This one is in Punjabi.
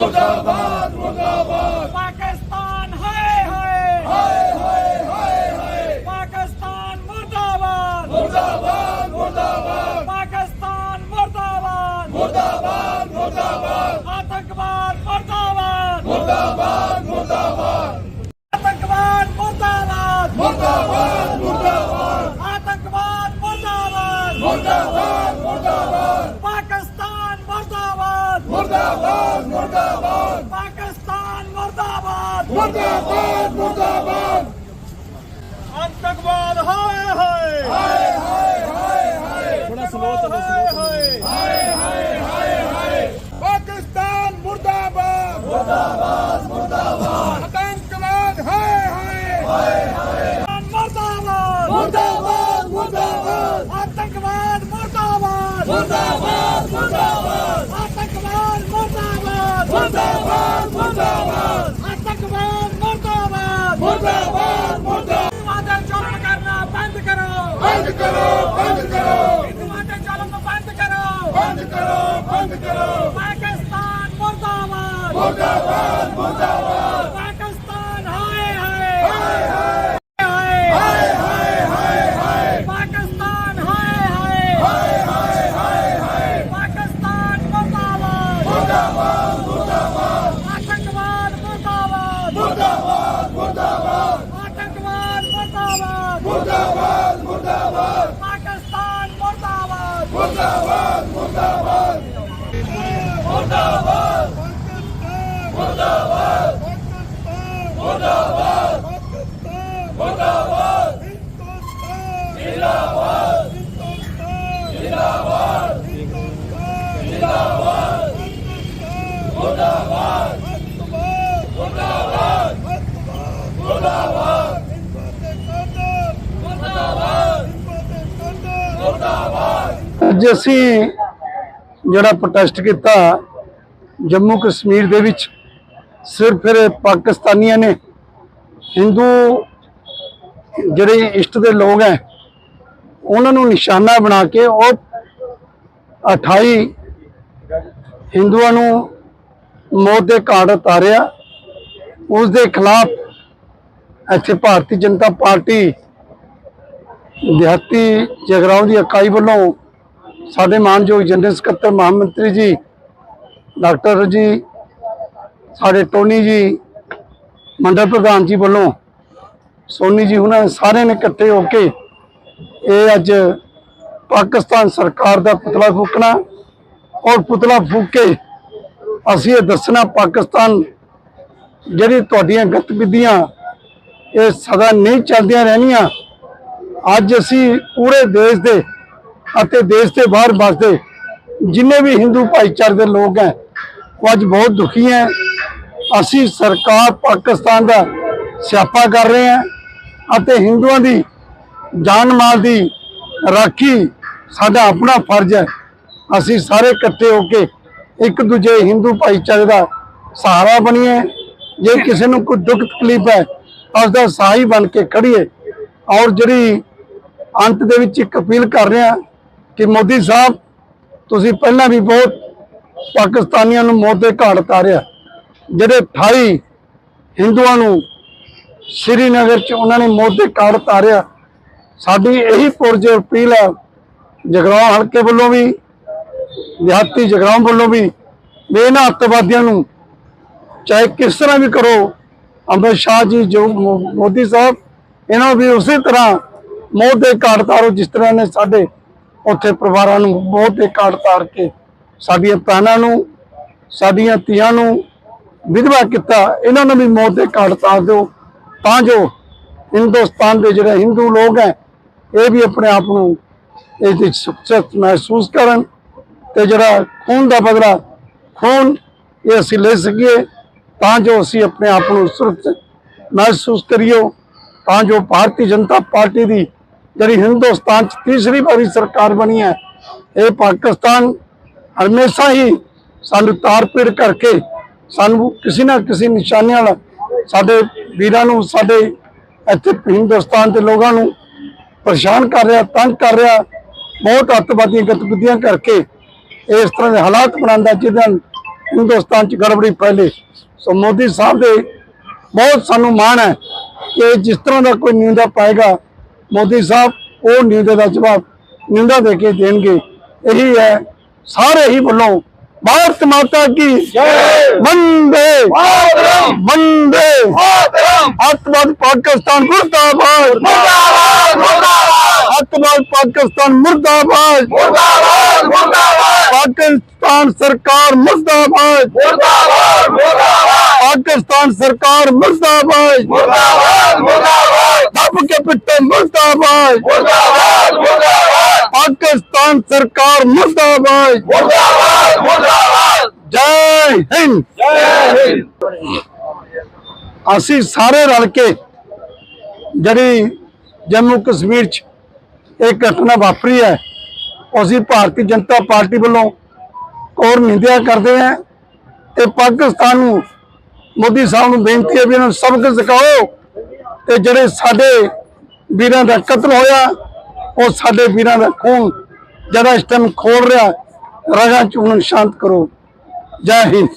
ਮੁਰਦਾਬਾਦ ਮੁਰਦਾਬਾਦ। ਪਾਕਿਸਤਾਨ ਹਾਏ ਹਾਏ। ਹਾਏ ਹਾਏ ਹਾਏ ਹਾਏ। ਪਾਕਿਸਤਾਨ ਮੁਰਦਾਬਾਦ। ਮੁਰਦਾਬਾਦ ਮੁਰਦਾਬਾਦ। ਪਾਕਿਸਤਾਨ ਮੁਰਦਾਬਾਦ। ਮੁਰਦਾਬਾਦ ਮੁਰਦਾਬਾਦ। ਆਤੰਕਵਾਦ ਮੁਰਦਾਬਾਦ। ਮੁਰਦਾਬਾਦ ਮੁਰਦਾਬਾਦ। ਆਤੰਕਵਾਦ ਮੁਰਦਾਬਾਦ। ਮੁਰਦਾਬਾਦ ਮੁਰਦਾਬਾਦ। ਆਤੰਕਵਾਦ ਮੁਰਦਾਬਾਦ। ਮੁਰਦਾਬਾਦ ਮੁਰਦਾਬਾਦ ਪਾਕਿਸਤਾਨ ਮੁਰਦਾਬਾਦ ਮੁਰਦਾਬਾਦ ਮੁਰਦਾਬਾਦ ਪਾਕਿਸਤਾਨ ਮੁਰਦਾਬਾਦ ਮੁਰਦਾਬਾਦ ਮੁਰਦਾਬਾਦ ਆਤੰਕਵਾਦ ਹਾਏ ਹਾਏ ਹਾਏ ਹਾਏ ਹਾਏ ਹਾਏ ਥੋੜਾ ਸਲੋ ਚਲੋ ਹਾਏ ਹਾਏ ਪਾਕਿਸਤਾਨ ਮੁਰਦਾਬਾਦ ਮੁਰਦਾਬਾਦ ਮੁਰਦਾਬਾਦ ਆਤੰਕਵਾਦ ਹਾਏ ਹਾਏ ਮੁਰਦਾਬਾਦ ਮੁਰਦਾਬਾਦ ਮੁਰਦਾਬਾਦ ਆਤੰਕਵਾਦ ਮੁਰਦਾਬਾਦ ਮੁਰਦਾਬਾਦ ਮੁਰਦਾਬਾਦ ਆਤੰਕਵਾਦ ਮੁਰਦਾਬਾਦ ਮੁਰਦਾਬਾਦ ਮੁਰਦਾਬਾਦ ਆਤੰਕਵਾਦ ਮੁਰਦਾਬਾਦ ਮੁਰਦਾਬਾਦ ਮੁਰਦਾਬਾਦ ਹਿੰਦੂਆਂ ਦੇ ਜ਼ੁਲਮ ਕਰਨਾ ਬੰਦ ਕਰੋ ਬੰਦ ਕਰੋ ਬੰਦ ਕਰੋ। ਅੱਜ ਅਸੀਂ ਜਿਹੜਾ ਪ੍ਰੋਟੈਸਟ ਕੀਤਾ, ਜੰਮੂ ਕਸ਼ਮੀਰ ਦੇ ਵਿੱਚ, ਸਿਰਫ ਫਿਰ ਪਾਕਿਸਤਾਨੀਆਂ ਨੇ, ਹਿੰਦੂ ਜਿਹੜੇ ਇਸ਼ਟ ਦੇ ਲੋਕ ਹੈ, ਉਹਨਾਂ ਨੂੰ ਨਿਸ਼ਾਨਾ ਬਣਾ ਕੇ ਉਹ 28 ਹਿੰਦੂਆਂ ਨੂੰ ਮੌਤ ਦੇ ਘਾਟ ਉਤਾਰਿਆ। ਉਸ ਦੇ ਖਿਲਾਫ ਇੱਥੇ ਭਾਰਤੀ ਜਨਤਾ ਪਾਰਟੀ ਦਿਹਾਤੀ ਜਗਰਾਉਂ ਦੀ ਇਕਾਈ ਵੱਲੋਂ ਸਾਡੇ ਮਾਨਯੋਗ ਜਨਰਲ ਸਕੱਤਰ ਮਹਾਮੰਤਰੀ ਜੀ, ਡਾਕਟਰ ਜੀ, ਸਾਡੇ ਟੋਨੀ ਜੀ, ਮੰਡਲ ਪ੍ਰਧਾਨ ਜੀ ਵੱਲੋਂ, ਸੋਨੀ ਜੀ ਉਹਨਾਂ ਨੇ ਸਾਰਿਆਂ ਨੇ ਇਕੱਠੇ ਹੋ ਕੇ ਇਹ ਅੱਜ ਪਾਕਿਸਤਾਨ ਸਰਕਾਰ ਦਾ ਪੁਤਲਾ ਫੂਕਣਾ ਔਰ ਪੁਤਲਾ ਫੂਕ। ਕੇ ਅਸੀਂ ਇਹ ਦੱਸਣਾ, ਪਾਕਿਸਤਾਨ ਜਿਹੜੀ ਤੁਹਾਡੀਆਂ ਗਤੀਵਿਧੀਆਂ, ਇਹ ਸਦਾ ਨਹੀਂ ਚੱਲਦੀਆਂ ਰਹਿਣੀਆਂ। ਅੱਜ ਅਸੀਂ ਪੂਰੇ ਦੇਸ਼ ਦੇ ਅਤੇ ਦੇਸ਼ ਦੇ ਬਾਹਰ ਵਸਦੇ ਜਿੰਨੇ ਵੀ ਹਿੰਦੂ ਭਾਈਚਾਰੇ ਦੇ ਲੋਕ ਹੈ, ਉਹ ਅੱਜ ਬਹੁਤ ਦੁਖੀ ਹੈ। ਅਸੀਂ ਸਰਕਾਰ ਪਾਕਿਸਤਾਨ ਦਾ ਸਿਆਪਾ ਕਰ ਰਹੇ ਹਾਂ ਅਤੇ ਹਿੰਦੂਆਂ ਦੀ ਜਾਨ ਮਾਲ ਦੀ ਰਾਖੀ ਸਾਡਾ ਆਪਣਾ ਫਰਜ਼ ਹੈ। ਅਸੀਂ ਸਾਰੇ ਇਕੱਠੇ ਹੋ ਕੇ ਇੱਕ ਦੂਜੇ ਹਿੰਦੂ ਭਾਈਚਾਰੇ ਦਾ ਸਹਾਰਾ ਬਣੀਏ। ਜੇ ਕਿਸੇ ਨੂੰ ਕੋਈ ਦੁੱਖ ਤਕਲੀਫ ਹੈ, ਉਸ ਦਾ ਸਹਾਈ ਬਣ ਕੇ ਖੜੀਏ ਔਰ ਜਿਹੜੀ ਅੰਤ ਦੇ ਵਿੱਚ ਇੱਕ ਅਪੀਲ ਕਰ ਰਹੇ ਹਾਂ ਕਿ ਮੋਦੀ ਸਾਹਿਬ, ਤੁਸੀਂ ਪਹਿਲਾਂ ਵੀ ਬਹੁਤ ਪਾਕਿਸਤਾਨੀਆਂ ਨੂੰ ਮੌਤ ਦੇ ਘਾਟ ਉਤਾਰਿਆ। ਜਿਹੜੇ 28 ਹਿੰਦੂਆਂ ਨੂੰ ਸ਼੍ਰੀਨਗਰ ਚ ਉਹਨਾਂ ਨੇ ਮੌਤ ਦੇ ਘਾਟ ਉਤਾਰਿਆ, ਸਾਡੀ ਇਹੀ ਪੁਰਜ ਅਪੀਲ ਹੈ, ਜਗਰਾਉਂ ਹਲਕੇ ਵੱਲੋਂ ਵੀ, ਦਿਹਾਤੀ ਜਗਰਾਉਂ ਵੱਲੋਂ ਵੀ ਵੀ ਇਹਨਾਂ ਅੱਤਵਾਦੀਆਂ ਨੂੰ ਚਾਹੇ ਕਿਸ ਤਰ੍ਹਾਂ ਵੀ ਕਰੋ, ਅੰਮ੍ਰਿਤ ਸ਼ਾਹ ਜੀ, ਜੋ ਮੋਦੀ ਸਾਹਿਬ, ਇਹਨਾਂ ਨੂੰ ਵੀ ਉਸੇ ਤਰ੍ਹਾਂ ਮੌਤ ਦੇ ਘਾਟ ਤਾਰੋ ਜਿਸ ਤਰ੍ਹਾਂ ਨੇ ਸਾਡੇ ਉੱਥੇ ਪਰਿਵਾਰਾਂ ਨੂੰ ਮੌਤ ਦੇ ਘਾਟ ਤਾਰ ਕੇ ਸਾਡੀਆਂ ਭੈਣਾਂ ਨੂੰ, ਸਾਡੀਆਂ ਧੀਆਂ ਨੂੰ ਵਿਧਵਾ ਕੀਤਾ, ਇਹਨਾਂ ਨੂੰ ਵੀ ਮੌਤ ਦੇ ਘਾਟ ਤਾਰ ਦਿਓ। ਤਾਂ ਜੋ ਹਿੰਦੁਸਤਾਨ ਦੇ ਜਿਹੜੇ ਹਿੰਦੂ ਲੋਕ ਹੈ, ਇਹ ਵੀ ਆਪਣੇ ਆਪ ਨੂੰ ਇਹ ਵਿੱਚ ਸੁਰੱਖਿਅਤ ਮਹਿਸੂਸ ਕਰਨ ਤੇ ਜਿਹੜਾ ਖੂਨ ਦਾ ਬਦਲਾ, ਖੂਨ ਇਹ ਅਸੀਂ ਲੈ ਸਕੀਏ, ਤਾਂ ਜੋ ਅਸੀਂ ਆਪਣੇ ਆਪ ਨੂੰ ਸੁਰੱਖਿਅਤ ਮਹਿਸੂਸ ਕਰੀਏ। ਤਾਂ ਜੋ ਭਾਰਤੀ ਜਨਤਾ ਪਾਰਟੀ ਦੀ ਜਿਹੜੀ ਹਿੰਦੁਸਤਾਨ 'ਚ ਤੀਸਰੀ ਵਾਰੀ ਸਰਕਾਰ ਬਣੀ ਹੈ, ਇਹ ਪਾਕਿਸਤਾਨ ਹਮੇਸ਼ਾ ਹੀ ਸਾਨੂੰ ਤਾਰ-ਪੀੜ ਕਰਕੇ ਸਾਨੂੰ ਕਿਸੇ ਨਾ ਕਿਸੇ ਨਿਸ਼ਾਨੇ ਨਾਲ ਸਾਡੇ ਵੀਰਾਂ ਨੂੰ, ਸਾਡੇ ਇੱਥੇ ਹਿੰਦੁਸਤਾਨ ਦੇ ਲੋਕਾਂ ਨੂੰ ਪਰੇਸ਼ਾਨ ਕਰ ਰਿਹਾ, ਤੰਗ ਕਰ ਰਿਹਾ, ਬਹੁਤ ਅੱਤਵਾਦੀਆਂ ਗਤੀਵਿਧੀਆਂ ਕਰਕੇ ਇਸ ਤਰ੍ਹਾਂ ਦੇ ਹਾਲਾਤ ਬਣਾਉਂਦਾ ਜਿਹਦੇ ਨਾਲ ਹਿੰਦੁਸਤਾਨ ਚ ਗੜਬੜੀ ਫੈਲੇ। ਸੋ ਮੋਦੀ ਸਾਹਿਬ ਦੇ ਬਹੁਤ ਸਾਨੂੰ ਮਾਣ ਹੈ ਕਿ ਜਿਸ ਤਰ੍ਹਾਂ ਦਾ ਕੋਈ ਨਿੰਦਾ ਪਾਏਗਾ ਮੋਦੀ ਸਾਹਿਬ ਉਹ ਨਿੰਦਾ ਦਾ ਜਵਾਬ ਨਿੰਦਾ ਦੇ ਕੇ ਦੇਣਗੇ। ਇਹੀ ਹੈ ਸਾਰੇ ਹੀ ਵੱਲੋਂ ਭਾਰਤ ਮਾਤਾ ਕੀ ਜੈ। ਵੰਦੇ। ਮਾਤਰਮ ਵੰਦੇ। ਮਾਤਰਮ ਪਾਕਿਸਤਾਨ ਮੁਰਦਾਬਾਦ। ਮੁਰਦਾਬਾਦ ਮੁਰਦਾਬਾਦ। ਪਾਕਿਸਤਾਨ ਮੁਰਦਾਬਾਦ। ਮੁਰਦਾਬਾਦ ਮੁਰਦਾਬਾਦ। ਪਾਕਿਸਤਾਨ ਸਰਕਾਰ ਮੁਰਦਾਬਾਦ। ਮੁਰਦਾਬਾਦ ਮੁਰਦਾਬਾਦ। ਪਾਕਿਸਤਾਨ ਸਰਕਾਰ ਮੁਰਦਾਬਾਦ। ਮੁਰਦਾਬਾਦ ਮੁਰਦਾਬਾਦ। ਦੱਬ ਕੇ ਪਿੱਟੇ ਮੁਰਦਾਬਾਦ। ਮੁਰਦਾਬਾਦ ਮੁਰਦਾਬਾਦ। ਪਾਕਿਸਤਾਨ ਸਰਕਾਰ ਮੁਰਦਾਬਾਦ। ਮੁਰਦਾਬਾਦ ਮੁਰਦਾਬਾਦ। ਜੈ ਹਿੰਦ। ਜੈ ਹਿੰਦ। ਅਸੀਂ ਸਾਰੇ ਰਲ ਕੇ ਜਿਹੜੀ ਜੰਮੂ ਕਸ਼ਮੀਰ 'ਚ ਇਹ ਘਟਨਾ ਵਾਪਰੀ ਹੈ ਅਸੀਂ ਭਾਰਤੀ ਜਨਤਾ ਪਾਰਟੀ ਵੱਲੋਂ ਔਰ ਨਿੰਦਿਆ ਕਰਦੇ ਹਾਂ ਤੇ ਪਾਕਿਸਤਾਨ ਨੂੰ ਮੋਦੀ ਸਾਹਿਬ ਨੂੰ ਬੇਨਤੀ ਹੈ ਵੀ ਇਹਨਾਂ ਨੂੰ ਸਬਕ ਸਿਖਾਓ ਤੇ ਜਿਹੜੇ ਸਾਡੇ ਵੀਰਾਂ ਦਾ ਕਤਲ ਹੋਇਆ, ਉਹ ਸਾਡੇ ਵੀਰਾਂ ਦਾ ਖੂਨ ਜਿਹੜਾ ਇਸ ਟਾਈਮ ਖੋਲ ਰਿਹਾ, ਰਗਾਂ ਚ ਨੂੰ ਸ਼ਾਂਤ ਕਰੋ। ਜੈ ਹਿੰਦ।